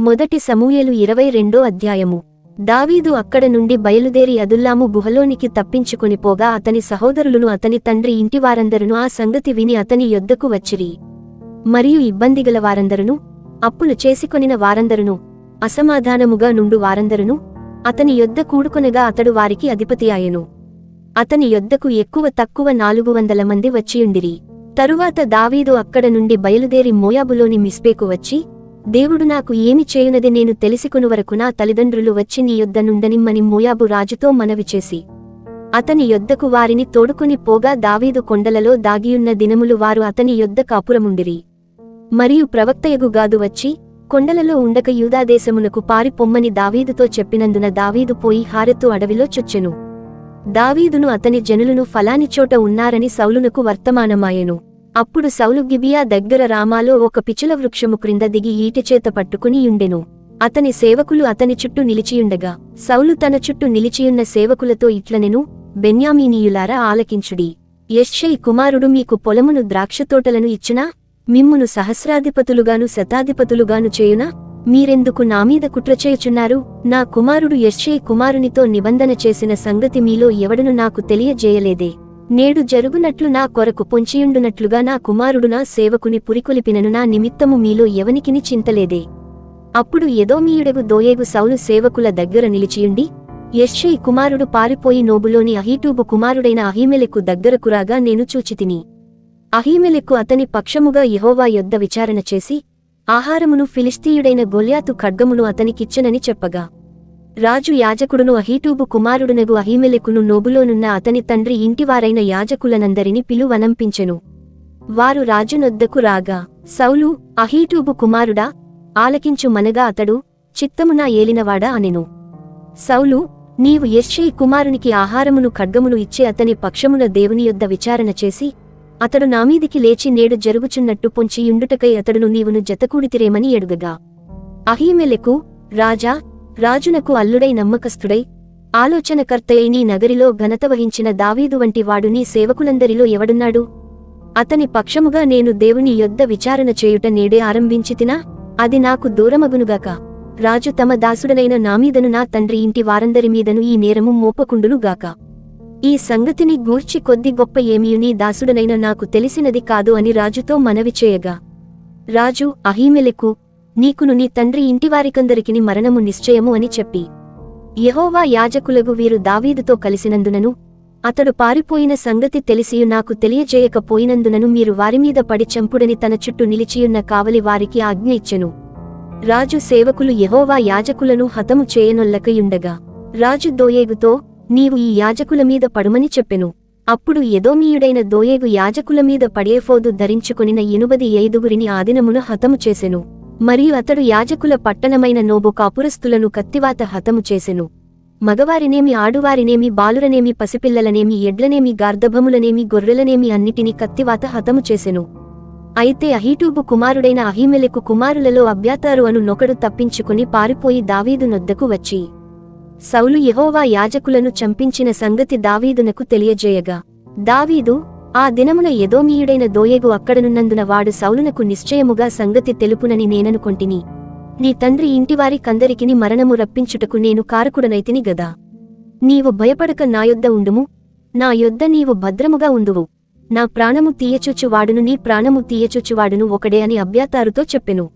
మొదటి సమూయలు ఇరవై రెండో అధ్యాయము. దావీదు అక్కడ నుండి బయలుదేరి అదుల్లాము గుహలోనికి తప్పించుకుని పోగా అతని సహోదరులను అతని తండ్రి ఇంటివారందరును ఆ సంగతి విని అతని యొద్దకు వచ్చిరి. మరియు ఇబ్బందిగల వారందరును అప్పులు చేసికొనిన వారందరును అసమాధానముగా నుండు వారందరును అతని యొద్ద కూడుకొనగా అతడు వారికి అధిపతి ఆయను అతని యొద్దకు ఎక్కువ తక్కువ నాలుగు వందల మంది వచ్చియుండిరి. తరువాత దావీదు అక్కడ నుండి బయలుదేరి మోయాబులోని మిస్పేకు వచ్చి దేవుడు నాకు ఏమి చేయునది నేను తెలిసికొను వరకు నా తల్లిదండ్రులు వచ్చి నీ యొద్ద నుండనిమ్మని మోయాబు రాజుతో మనవి చేసి అతని యొద్దకు వారిని తోడుకుని పోగా దావీదు కొండలలో దాగియున్న దినములు వారు అతని యొద్ద కాపురముండిరి. మరియు ప్రవక్తయగు గాదు వచ్చి కొండలలో ఉండక యూదాదేశమునకు పారిపొమ్మని దావీదుతో చెప్పినందున దావీదు పోయి హారెత్తు అడవిలో చొచ్చెను. దావీదును అతని జనులను ఫలానిచోట ఉన్నారని సౌలునకు వర్తమానమాయెను. అప్పుడు సౌలు గిబియా దగ్గర రామాలో ఒక పిచుల వృక్షము క్రింద దిగి ఈటెచేత పట్టుకుని యుండెను. అతని సేవకులు అతని చుట్టూ నిలిచియుండగా సౌలు తన చుట్టూ నిలిచియున్న సేవకులతో ఇట్లనెను బెన్యామీనీయులారా ఆలకించుడి. యశ్షై కుమారుడు మీకు పొలమును ద్రాక్షతోటలను ఇచ్చినా మిమ్మును సహస్రాధిపతులుగాను శతాధిపతులుగాను చేయునా మీరెందుకు నామీద కుట్రచేయుచున్నారు నా కుమారుడు యశ్షై కుమారునితో నిబంధన చేసిన సంగతి మీలో ఎవడను నాకు తెలియజేయలేదే. నేడు జరుగునట్లు నా కొరకు పొంచియుండునట్లుగా నా కుమారుడు నా సేవకుని పురికొలిపినను నా నిమిత్తము మీలో ఎవనికిని చింతలేదే. అప్పుడు ఎదోమీయుడగు దోయేగు సౌలు సేవకుల దగ్గర నిలిచియుండి యశ్షై కుమారుడు పారిపోయి నోబులోని అహీటూబు కుమారుడైన అహీమెలెకు దగ్గరకురాగా నేను చూచితిని. అహీమెలెక్కు అతని పక్షముగా యహోవా యొద్ద విచారణ చేసి ఆహారమును ఫిలిస్తీయుడైన గొల్యాతు ఖడ్గమును అతనికిచ్చనని చెప్పగా రాజు యాజకుడును అహీటూబు కుమారుడునగు అహీమెలెకును నోబులోనున్న అతని తండ్రి ఇంటివారైన యాజకులనందరిని పిలువనంపించెను వారు రాజునొద్దకు రాగా సౌలు అహీటూబు కుమారుడా ఆలకించు మనగా అతడు చిత్తమునా ఏలినవాడా? అనెను. సౌలు నీవు యశ్షై కుమారునికి ఆహారమును ఖడ్గమును ఇచ్చే అతని పక్షమున దేవుని యొద్ద విచారణ చేసి అతడు నామీదికి లేచి నేడు జరుగుచున్నట్టు పొంచి యుండుటకై అతడును నీవును జతకూడితిరేమని ఎడుగగా. అహీమెలెకు రాజా రాజునకు అల్లుడై నమ్మకస్థుడై ఆలోచనకర్తయై నీ నగరిలో ఘనత వహించిన దావీదు వంటి వాడు నీ సేవకులందరిలో ఎవడున్నాడు? అతని పక్షముగా నేను దేవుని యొద్ద విచారణ చేయుట నేడే ఆరంభించితినా అది నాకు దూరమగునుగాక. రాజు తమ దాసుడనైన నామీదను నా తండ్రి ఇంటి వారందరి మీదను ఈ నేరము మోపకుండునుగాక. ఈ సంగతిని గూర్చి కొద్ది గొప్ప ఏమియు నీ దాసుడనైన నాకు తెలిసినది కాదు అని రాజుతో మనవి చేయగా. రాజు అహీమెలెకు నీకును నీ తండ్రి ఇంటివారికందరికిని మరణము నిశ్చయము అని చెప్పి. యహోవా యాజకులగు వీరు దావీదుతో కలిసినందునను అతడు పారిపోయిన సంగతి తెలిసియు నాకు తెలియజేయకపోయినందునను మీరు వారిమీద పడి చంపుడని తన చుట్టూ నిలిచియున్న కావలి వారికి ఆజ్ఞ ఇచ్చెను. రాజు సేవకులు యహోవా యాజకులను హతము చేయనొల్లకయుండగా రాజు దోయేగుతో నీవు ఈ యాజకుల మీద పడుమని చెప్పెను. అప్పుడు ఎదోమీయుడైన దోయేగు యాజకుల మీద పడేఫోదు ధరించుకొనిన ఎనుబది ఐదుగురిని ఆదినమున హతము చేసెను. మరియు అతడు యాజకుల పట్టణమైన నోబు కాపురస్తులను కత్తివాత హతము చేసెను. మగవారినేమి ఆడువారినేమి బాలురనేమి పసిపిల్లలనేమి ఎడ్లనేమి గార్ధభములనేమి గొర్రెలనేమి అన్నిటినీ కత్తివాత హతము చేసెను. అయితే అహీటూబు కుమారుడైన అహిమెలకు కుమారులలో అభ్యాతారు అను నొకడు తప్పించుకుని పారిపోయి దావీదు నొద్దకు వచ్చి సౌలు యహోవా యాజకులను చంపించిన సంగతి దావీదునకు తెలియజేయగా. దావీదు ఆ దినమున ఎదోమీయుడైన దోయేగు అక్కడనున్నందున వాడు సౌలునకు నిశ్చయముగా సంగతి తెలుపునని నేననుకొంటిని. నీ తండ్రి ఇంటివారి కందరికిని మరణము రప్పించుటకు నేను కారకుడనైతిని గదా. నీవు భయపడక నా యొద్ద ఉండుము. నా యొద్ద నీవు భద్రముగా ఉండువు. నా ప్రాణము తీయచొచ్చువాడును నీ ప్రాణము తీయచొచ్చువాడును ఒకడే అని అభ్యాతారుతో చెప్పెను.